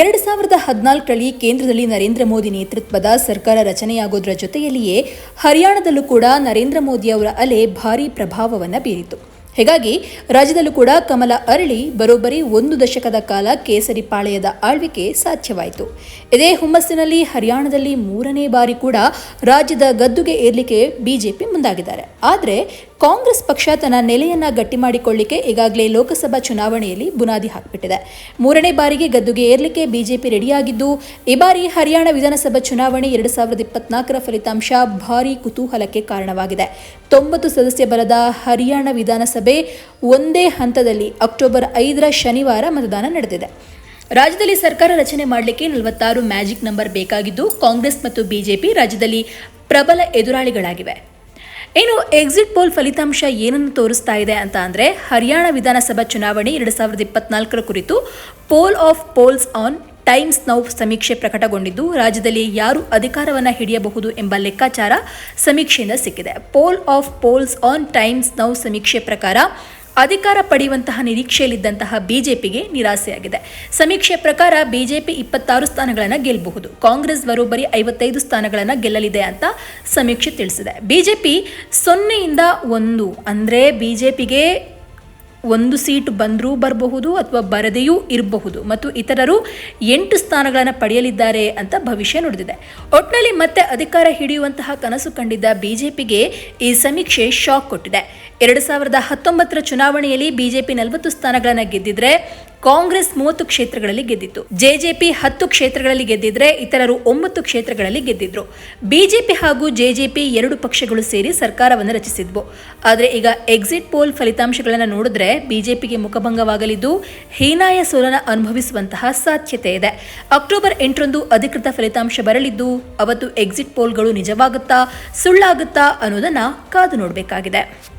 ಎರಡು ಸಾವಿರದ ಹದಿನಾಲ್ಕರಲ್ಲಿ ಕೇಂದ್ರದಲ್ಲಿ ನರೇಂದ್ರ ಮೋದಿ ನೇತೃತ್ವದ ಸರ್ಕಾರ ರಚನೆಯಾಗೋದ್ರ ಜೊತೆಯಲ್ಲಿಯೇ ಹರಿಯಾಣದಲ್ಲೂ ಕೂಡ ನರೇಂದ್ರ ಮೋದಿ ಅವರ ಅಲೆ ಭಾರೀ ಪ್ರಭಾವವನ್ನು ಬೀರಿತು. ಹೀಗಾಗಿ ರಾಜ್ಯದಲ್ಲೂ ಕೂಡ ಕಮಲ ಅರಳಿ ಬರೋಬ್ಬರಿ ಒಂದು ದಶಕದ ಕಾಲ ಕೇಸರಿ ಪಾಳೆಯದ ಆಳ್ವಿಕೆ ಸಾಧ್ಯವಾಯಿತು. ಇದೇ ಹುಮ್ಮಸ್ಸಿನಲ್ಲಿ ಹರಿಯಾಣದಲ್ಲಿ ಮೂರನೇ ಬಾರಿ ಕೂಡ ರಾಜ್ಯದ ಗದ್ದುಗೆ ಏರ್ಲಿಕ್ಕೆ ಬಿಜೆಪಿ ಮುಂದಾಗಿದ್ದಾರೆ. ಆದರೆ ಕಾಂಗ್ರೆಸ್ ಪಕ್ಷ ತನ್ನ ನೆಲೆಯನ್ನ ಗಟ್ಟಿ ಮಾಡಿಕೊಳ್ಳಿಕ್ಕೆ ಈಗಾಗಲೇ ಲೋಕಸಭಾ ಚುನಾವಣೆಯಲ್ಲಿ ಬುನಾದಿ ಹಾಕಿಬಿಟ್ಟಿದೆ. ಮೂರನೇ ಬಾರಿಗೆ ಗದ್ದುಗೆ ಏರ್ಲಿಕ್ಕೆ ಬಿಜೆಪಿ ರೆಡಿಯಾಗಿದ್ದು, ಈ ಬಾರಿ ಹರಿಯಾಣ ವಿಧಾನಸಭಾ ಚುನಾವಣೆ ಎರಡು ಸಾವಿರದ ಇಪ್ಪತ್ನಾಲ್ಕರ ಫಲಿತಾಂಶ ಭಾರೀ ಕುತೂಹಲಕ್ಕೆ ಕಾರಣವಾಗಿದೆ. ತೊಂಬತ್ತು ಸದಸ್ಯ ಬಲದ ಹರಿಯಾಣ ವಿಧಾನಸಭೆ ಒಂದೇ ಹಂತದಲ್ಲಿ ಅಕ್ಟೋಬರ್ ಐದರ ಶನಿವಾರ ಮತದಾನ ನಡೆದಿದೆ. ರಾಜ್ಯದಲ್ಲಿ ಸರ್ಕಾರ ರಚನೆ ಮಾಡಲಿಕ್ಕೆ ನಲವತ್ತಾರು ಮ್ಯಾಜಿಕ್ ನಂಬರ್ ಬೇಕಾಗಿದ್ದು, ಕಾಂಗ್ರೆಸ್ ಮತ್ತು ಬಿಜೆಪಿ ರಾಜ್ಯದಲ್ಲಿ ಪ್ರಬಲ ಎದುರಾಳಿಗಳಾಗಿವೆ. ಇನ್ನು ಎಕ್ಸಿಟ್ ಪೋಲ್ ಫಲಿತಾಂಶ ಏನನ್ನು ತೋರಿಸ್ತಾ ಇದೆ ಅಂತ ಅಂದರೆ, ಹರಿಯಾಣ ವಿಧಾನಸಭಾ ಚುನಾವಣೆ ಎರಡು ಸಾವಿರದ ಇಪ್ಪತ್ನಾಲ್ಕರ ಕುರಿತು poll of polls on Times Now ಸಮೀಕ್ಷೆ ಪ್ರಕಟಗೊಂಡಿದ್ದು, ರಾಜ್ಯದಲ್ಲಿ ಯಾರು ಅಧಿಕಾರವನ್ನು ಹಿಡಿಯಬಹುದು ಎಂಬ ಲೆಕ್ಕಾಚಾರ ಸಮೀಕ್ಷೆಯಿಂದ ಸಿಕ್ಕಿದೆ. Poll of polls on Times Now ಸಮೀಕ್ಷೆ ಪ್ರಕಾರ, ಅಧಿಕಾರ ಪಡೆಯುವಂತಹ ನಿರೀಕ್ಷೆಯಲ್ಲಿದ್ದಂತಹ ಬಿಜೆಪಿಗೆ ನಿರಾಸೆಯಾಗಿದೆ. ಸಮೀಕ್ಷೆ ಪ್ರಕಾರ ಬಿಜೆಪಿ ಇಪ್ಪತ್ತಾರು ಸ್ಥಾನಗಳನ್ನು ಗೆಲ್ಲಬಹುದು. ಕಾಂಗ್ರೆಸ್ ಬರೋಬ್ಬರಿ ಐವತ್ತೈದು ಸ್ಥಾನಗಳನ್ನು ಗೆಲ್ಲಲಿದೆ ಅಂತ ಸಮೀಕ್ಷೆ ತಿಳಿಸಿದೆ. ಬಿಜೆಪಿ ಸೊನ್ನೆಯಿಂದ ಒಂದು, ಅಂದರೆ ಬಿಜೆಪಿಗೆ ಒಂದು ಸೀಟು ಬಂದರೂ ಬರಬಹುದು ಅಥವಾ ಬರದೆಯೂ ಇರಬಹುದು. ಮತ್ತು ಇತರರು ಎಂಟು ಸ್ಥಾನಗಳನ್ನು ಪಡೆಯಲಿದ್ದಾರೆ ಅಂತ ಭವಿಷ್ಯ ನುಡಿದಿದೆ. ಒಟ್ನಲ್ಲಿ ಮತ್ತೆ ಅಧಿಕಾರ ಹಿಡಿಯುವಂತಹ ಕನಸು ಕಂಡಿದ್ದ ಬಿಜೆಪಿಗೆ ಈ ಸಮೀಕ್ಷೆ ಶಾಕ್ ಕೊಟ್ಟಿದೆ. ಎರಡು ಸಾವಿರದ ಹತ್ತೊಂಬತ್ತರ ಚುನಾವಣೆಯಲ್ಲಿ ಬಿಜೆಪಿ ನಲವತ್ತು ಸ್ಥಾನಗಳನ್ನು ಗೆದ್ದಿದ್ರೆ ಕಾಂಗ್ರೆಸ್ ಮೂವತ್ತು ಕ್ಷೇತ್ರಗಳಲ್ಲಿ ಗೆದ್ದಿತ್ತು. ಜೆಜೆಪಿ ಹತ್ತು ಕ್ಷೇತ್ರಗಳಲ್ಲಿ ಗೆದ್ದಿದ್ರೆ ಇತರರು ಒಂಬತ್ತು ಕ್ಷೇತ್ರಗಳಲ್ಲಿ ಗೆದ್ದಿದ್ರು. ಬಿಜೆಪಿ ಹಾಗೂ ಜೆಜೆಪಿ ಎರಡು ಪಕ್ಷಗಳು ಸೇರಿ ಸರ್ಕಾರವನ್ನು ರಚಿಸಿದ್ವು. ಆದರೆ ಈಗ ಎಕ್ಸಿಟ್ ಪೋಲ್ ಫಲಿತಾಂಶಗಳನ್ನು ನೋಡಿದ್ರೆ ಬಿಜೆಪಿಗೆ ಮುಖಭಂಗವಾಗಲಿದ್ದು ಹೀನಾಯ ಸೋಲನ ಅನುಭವಿಸುವಂತಹ ಸಾಧ್ಯತೆ ಇದೆ. ಅಕ್ಟೋಬರ್ ಎಂಟರಂದು ಅಧಿಕೃತ ಫಲಿತಾಂಶ ಬರಲಿದ್ದು ಅವತ್ತು ಎಕ್ಸಿಟ್ ಪೋಲ್ಗಳು ನಿಜವಾಗುತ್ತಾ ಸುಳ್ಳಾಗುತ್ತಾ ಅನ್ನೋದನ್ನ ಕಾದು ನೋಡಬೇಕಾಗಿದೆ.